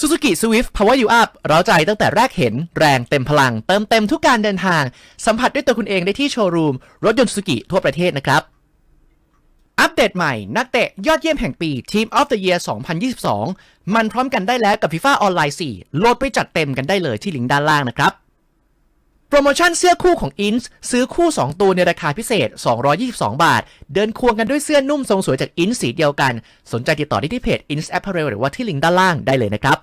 Suzuki Swift Power You Up เราใจตั้งแต่แรกเห็นแรงเต็มพลัง เติมเต็มทุกการเดินทาง สัมผัสด้วยตัวคุณเองได้ที่โชว์รูม รถยนต์ Suzuki ทั่วประเทศนะครับ อัปเดตใหม่ นักเตะยอดเยี่ยมแห่งปี Team of the Year 2022 มันพร้อมกันได้แล้วกับ FIFA Online 4 โหลดไปจัดเต็มกันได้เลยที่ลิงก์ด้านล่างนะครับ โปรโมชั่นเสื้อคู่ของ i n s ซื้อคู่ 2 ตัวในราคาพิเศษ 222 บาท เดินควงกันด้วยเสื้อนุ่มทรงสวยจาก i n s สีเดียวกัน สนใจติดต่อได้ที่เพจ i n s Apparel หรือว่าที่ลิงก์ด้านล่างได้เลยนะครับ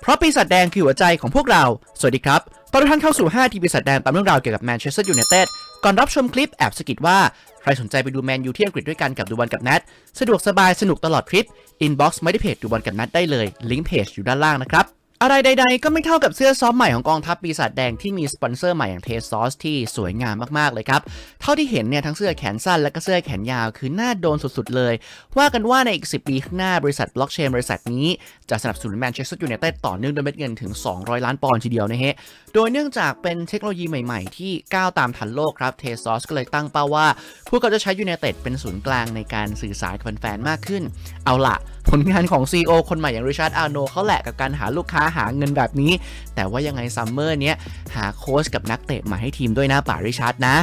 เพราะปีศาจแดงคือหัวใจของพวกเรา สวัสดีครับ ตอนทุกท่านเข้าสู่ 5 ทีปีศาจแดงตามเรื่องราวเกี่ยวกับแมนเชสเตอร์ยูไนเต็ด ก่อนรับชมคลิปแอบสะกิดว่า ใครสนใจไปดูแมนยูที่อังกฤษด้วยกันกับดูบอลกับแนท สะดวกสบายสนุกตลอดทริป อินบ็อกซ์ไม่ได้เพจดูบอลกับแนทได้เลย ลิงก์เพจอยู่ด้านล่างนะครับ อะไรใดๆ ก็ไม่เท่ากับเสื้อซ้อมใหม่ของกองทัพปีศาจแดงที่มีสปอนเซอร์ใหม่อย่างเทสซอสที่สวยงามมากๆเลยครับ เท่าที่เห็นเนี่ยทั้งเสื้อแขนสั้นและก็เสื้อแขนยาวคือน่าโดนสุดๆเลย ว่ากันว่าในอีก 10 ปีข้างหน้าบริษัทบล็อกเชนบริษัทนี้ จะสนับสนุนแมนเชสเตอร์ยูไนเต็ดต่อเนื่องด้วยเม็ดเงินถึง 200 ล้านปอนด์ทีเดียวนะฮะ โดยเนื่องจากเป็นเทคโนโลยีใหม่ๆ ที่ก้าวตามทันโลกครับเทสซอสก็เลยตั้งเป้าว่า พวกเขาจะใช้ยูไนเต็ดเป็นศูนย์กลางในการสื่อสารกับแฟนๆมากขึ้น เอาล่ะ ผลงานของ CEO คนใหม่อย่างริชาร์ดอาร์โนเขาแหละกับการหาลูกค้าหาเงินแบบนี้ แต่ว่ายังไงซัมเมอร์เนี้ยหาโค้ชกับนักเตะมาให้ทีมด้วยนะป่าริชาร์ดนะ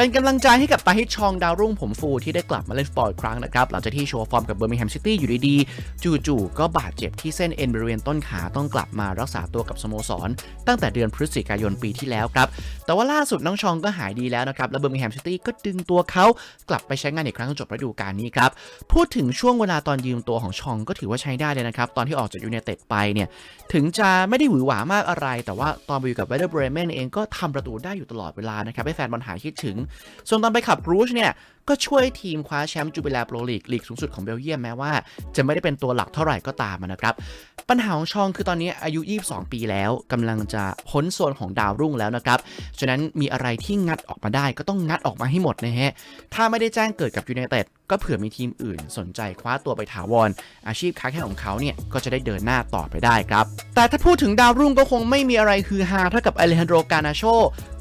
เป็นกำลังใจให้กับตาฮิตชองดาวรุ่งผมฟูที่ได้กลับมาเล่นฟุตบอลอีกครั้งนะครับ หลังจากที่โชว์ฟอร์มกับเบอร์มิงแฮมซิตี้อยู่ดีๆ จู่ๆ ก็บาดเจ็บที่เส้นเอ็นบริเวณต้นขาต้องกลับมารักษาตัวกับสโมสร ตั้งแต่เดือนพฤศจิกายนปีที่แล้วครับ แต่ว่าล่าสุดน้องชองก็หายดีแล้วนะครับ และเบอร์มิงแฮมซิตี้ก็ดึงตัวเขากลับไปใช้งานอีกครั้งจบฤดูกาลนี้ครับพูดถึงช่วงเวลาตอนยืมตัวของชองก็ถือว่าใช้ได้เลยนะครับตอนที่ออกจากยูไนเต็ดไปเนี่ยถึงจะไม่ได้หวือหวามากอะไร แต่ว่าตอนไปอยู่กับเวเดอร์เบรเมนเองก็ทำประตูได้อยู่ตลอดเวลานะครับให้แฟนบอลหายคิดถึงส่วนตอนไปขับรูชเนี่ย ก็ช่วยทีมคว้าแชมป์จูบิลาโปรลีกลีกสูงสุดของเบลเยียมแม้ว่า จะไม่ได้เป็นตัวหลักเท่าไหร่ก็ตามนะครับ ปัญหาของชองคือตอนนี้อายุ 22 ปีแล้วกำลังจะพ้นโซนของดาวรุ่งแล้วนะครับ ฉะนั้นมีอะไรที่งัดออกมาได้ก็ต้องงัดออกมาให้หมดนะฮะ ถ้าไม่ได้แจ้งเกิดกับยูไนเต็ดก็เผื่อมีทีมอื่นสนใจคว้าตัวไปถาวรอาชีพค้าแข่งของเขาเนี่ย ก็จะได้เดินหน้าต่อไปได้ครับ แต่ถ้าพูดถึงดาวรุ่งก็คงไม่มีอะไรคือฮาเท่ากับอเลฮันโดกานาโช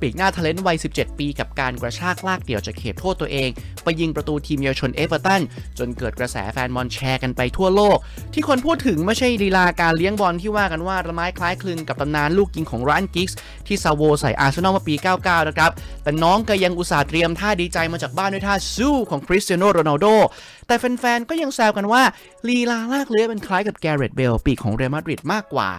ปีกหน้าทะเลนวัย 17 ปีกับการกระชากลากเดี่ยวจากเขตโทษตัวเองไปยิงประตูทีมเยาวชนเอเวอร์ตันจนเกิดกระแสแฟนบอลแชร์กันไปทั่วโลก ที่คนพูดถึงไม่ใช่ลีลาการเลี้ยงบอลที่ว่ากันว่าระไม้คล้ายคลึงกับตำนานลูกยิงของร้านกิกส์ที่ซาโวใส่อาร์เซนอลเมื่อปี 99 นะครับ แต่น้องก็ยังอุตส่าห์เตรียมท่าดีใจมาจากบ้านด้วยท่าสู้ของคริสเตียโนโรนัลโด แต่แฟนๆ ก็ยังแซวกันว่าลีลาลากเลื้อยเป็นคล้ายกับแกเรตเบลปีกของเรอัลมาดริดมากกว่า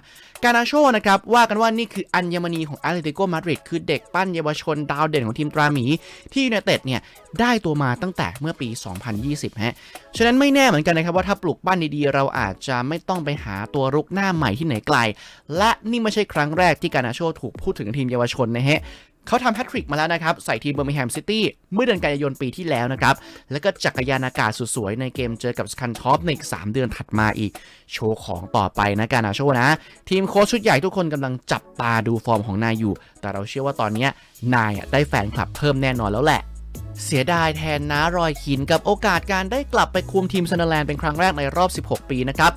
การาโชนะครับว่ากันว่านี่คืออัญมณีของแอตเลติโกมาดริดคือเด็กปั้นเยาวชนดาวเด่นของทีมตราหมี ที่ยูไนเต็ดเนี่ยได้ตัวมาตั้งแต่เมื่อปี 2020 ฮะ ฉะนั้นไม่แน่เหมือนกันนะครับว่าถ้าปลูกปั้นดีๆ เราอาจจะไม่ต้องไปหาตัวรุกหน้าใหม่ที่ไหนไกล และนี่ไม่ใช่ครั้งแรกที่การาโชถูกพูดถึงทีมเยาวชนนะฮะ เขาทำแฮตทริกมาแล้วนะครับ ใส่ทีมเบอร์มิงแฮมซิตี้เมื่อเดือนกันยายนปีที่แล้วนะครับ แล้วก็จักรยานอากาศสุดสวยในเกมเจอกับสคันท็อปในอีก 3 เดือนถัดมาอีก โชว์ของต่อไปนะการนาโชนะ ทีมโค้ชชุดใหญ่ทุกคนกำลังจับตาดูฟอร์มของนายอยู่ แต่เราเชื่อว่าตอนนี้นายได้แฟนคลับเพิ่มแน่นอนแล้วแหละเสียดายแทนน้ารอยคินกับโอกาสการได้กลับไปคุมทีมซันเดอร์แลนด์เป็นครั้งแรกในรอบ 16 ปีนะครับ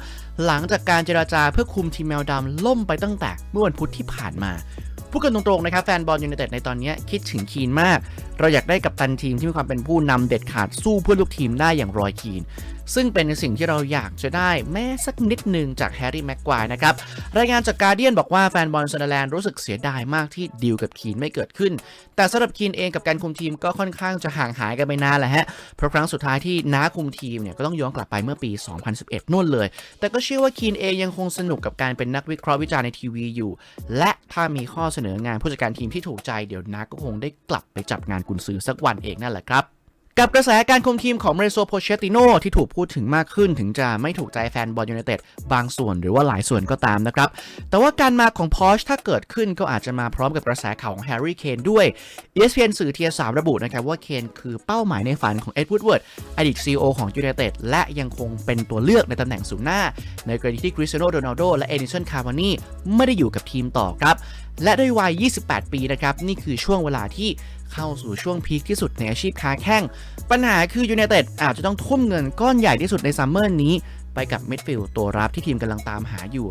หลังจากการเจราจาเพื่อคุมทีมแมวดำล่มไปตั้งแต่เมื่อวันพุธที่ผ่านมา พูดกันตรงๆนะครับแฟนบอลยูไนเต็ดในตอนนี้คิดถึงคีนมาก เราอยากได้กับตันทีมที่มีความเป็นผู้นำเด็ดขาดสู้เพื่อลูกทีมได้อย่างรอยคีนซึ่งเป็นสิ่งที่เราอยากจะได้แม้สักนิดหนึ่งจากแฮร์รี่แม็กควายนะครับ รายงานจากการเดียนบอกว่าแฟนบอลซันเดอร์แลนด์รู้สึกเสียดายมากที่ดีลกับคีนไม่เกิดขึ้น แต่สำหรับคีนเองกับการคุมทีมก็ค่อนข้างจะห่างหายกันไปนานแหละฮะ เพราะครั้งสุดท้ายที่น้าคุมทีมเนี่ยก็ต้องย้อนกลับไปเมื่อปี 2011นู่นเลย แต่ก็เชื่อว่าคีนเองยังคงสนุกกับการเป็นนักวิเคราะห์วิจารณ์ในทีวีอยู่ และถ้ามีข้อเสนองานผู้จัดการทีมที่ถูกใจเดี๋ยวน้าก็คงได้กลับไปจับงานกุนซือสักวันเองนั่นแหละครับ กับกระแสการคุมทีมของเมโซโพเชติโนที่ถูกพูดถึงมากขึ้นถึงจะไม่ถูกใจแฟนบอลยูไนเต็ดบางส่วนหรือว่าหลายส่วนก็ตามนะครับ แต่ว่าการมาของพอชถ้าเกิดขึ้นก็อาจจะมาพร้อมกับกระแสข่าวของแฮร์รี่เคนด้วย ESPN สื่อเทียสามระบุนะครับว่าเคนคือเป้าหมายในฝันของเอ็ดวูดเวิร์ดอดีต CEO ของยูไนเต็ดและยังคงเป็นตัวเลือกในตำแหน่งสูงหน้า ในกรณีที่คริสเตียโนโรนัลโดและเอดิสันคาร์วานีไม่ได้อยู่กับทีมต่อครับและด้วยวัย 28 ปีนะครับนี่คือช่วงเวลาที่ เข้าสู่ช่วงพีคที่สุดในอาชีพค้าแข้ง ปัญหาคือยูไนเต็ดอาจจะต้องทุ่มเงินก้อนใหญ่ที่สุดในซัมเมอร์นี้ไปกับมิดฟิลด์ตัวรับที่ทีมกำลังตามหาอยู่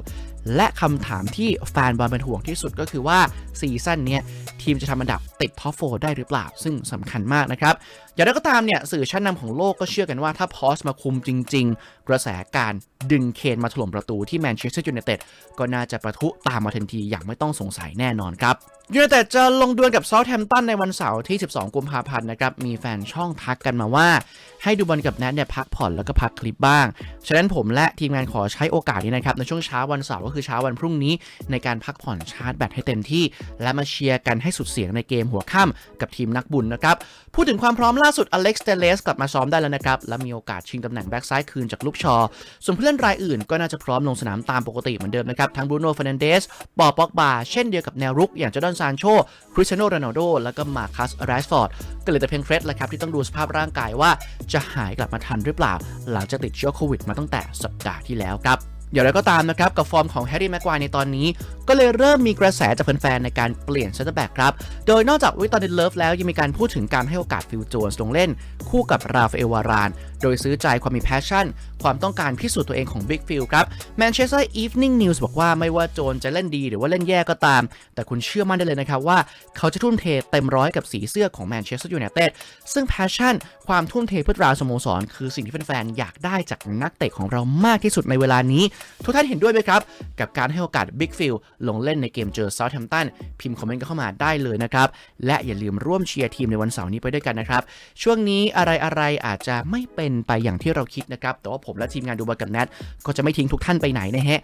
และคำถามที่แฟนบอลเป็นห่วงที่สุดก็คือว่าซีซั่นนี้ทีมจะทำอันดับติดท็อปโฟได้หรือเปล่า ซึ่งสำคัญมากนะครับ อย่างไรก็ตามเนี่ยสื่อชั้นนำของโลกก็เชื่อกันว่าถ้าพอสมาคุมจริง ๆ กระแสการดึงเคนมาถล่มประตูที่แมนเชสเตอร์ยูไนเต็ดก็น่าจะประทุตามมาทันทีอย่างไม่ต้องสงสัยแน่นอนครับยูไนเต็ดจะลงดวลกับซา u แ h มตันในวันเสาร์ที่ 12 กุมภาพันธ์นะครับ มีแฟนช่องทักกันมาว่า ให้ดูบอลกับแนทเนี่ยพักผ่อนแล้วก็พักคลิปบ้าง ฉะนั้นผมและทีมงานขอใช้โอกาสนี้นะครับในช่วงเช้าวันเสาร์ก็คือเช้าวันพรุ่งนี้ในการพักผ่อนชาร์จแบตให้เต็มที่ และมาเชียร์กันให้สุดเสียงในเกมหัวค่ำกับทีมนักบุญนะครับ พูดถึงความพร้อมล่าสุดอเล็กซ์เตเลสกลับมาซ้อมได้แล้วนะครับ และมีโอกาสชิงตำแหน่งแบ็กซ้ายคืนจากลูกชอ ส่วนผู้เล่นรายอื่นก็น่าจะพร้อมลงสนามตามปกติเหมือนเดิมนะครับ ทั้งบรูโน่ฟ e นเดส ปอปอกบา เช่นเดียวกับแนวรุก อย่างจอร์แดนซานโช คริสเตียโนโรนัลโด แล้วก็มาคัสไรส์ฟอร์ด ก็เหลยแต่เพียงเครสแหละครับที่ต้องดูสภาพร่างกายว่าจะหายกลับมาทันหรือเปล่า หลังจากติดเชื้อโควิดมาตั้งแต่สัปดาห์ที่แล้วครับ อย่างไรก็ตามนะครับกับฟอร์มของแฮร์รี่แม็กควายในตอนนี้ ก็เลยเริ่มมีกระแสจากแฟนๆในการเปลี่ยนเซนเตอร์แบ็กครับ โดยนอกจากวิตอร์เดนเลิฟแล้วยังมีการพูดถึงการให้โอกาสฟิลโจนส์ลงเล่น คู่กับราฟเอลวาราน โดยซื้อใจความมีแพชชั่น ความต้องการพิสูจน์ตัวเองของบิ๊กฟิลครับแมนเชสเตอร์อีฟนิ่งนิวส์บอกว่าไม่ว่าโจนจะเล่นดีหรือว่าเล่นแย่ก็ตาม แต่คุณเชื่อมั่นได้เลยนะครับว่า เขาจะทุ่มเทเต็มร้อยกับสีเสื้อของแมนเชสเตอร์ยูไนเต็ดซึ่งแพชชั่น ความทุ่มเทเพื่อตราสโมสร คือสิ่งที่แฟนๆอยากได้จากนักเตะของเรามากที่สุดในเวลานี้ ทุกท่านเห็นด้วยไหมครับ กับการให้โอกาสบิ๊กฟิลลงเล่นในเกมเจอเซาท์แฮมตันพิมพ์คอมเมนต์กันเข้ามาได้เลยนะครับและอย่าลืมร่วมเชียร์ทีมในวันเสาร์นี้ไปด้วยกันนะครับช่วงนี้อะไรๆอาจจะไม่เป็นไปอย่างที่เราคิดนะครับ แต่ว่าผมและทีมงานดูบอลกับแนทก็จะไม่ทิ้งทุกท่านไปไหนนะฮะ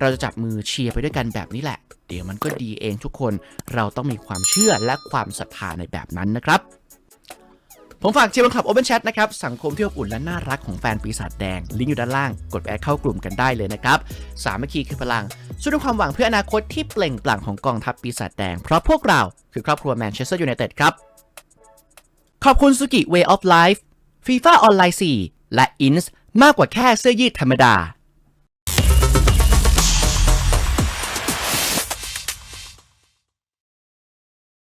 เราจะจับมือเชียร์ไปด้วยกันแบบนี้แหละ เดี๋ยวมันก็ดีเองทุกคน เราต้องมีความเชื่อและความศรัทธาในแบบนั้นนะครับผมฝากเชียร์บนคลับ Open Chat นะครับ สังคมที่อบอุ่นและน่ารักของแฟนปีศาจแดง ลิงก์อยู่ด้านล่าง กดแอดเข้ากลุ่มกันได้เลยนะครับ สามัคคีคือพลังสู้ด้วยความหวังเพื่ออนาคตที่เปล่งปลั่งของกองทัพปีศาจแดง เพราะพวกเราคือครอบครัวแมนเชสเตอร์ยูไนเต็ดครับ ขอบคุณสุกิ Way of Life FIFA ออนไลน์4และ INS มากกว่าแค่เสื้อยืดธรรมดา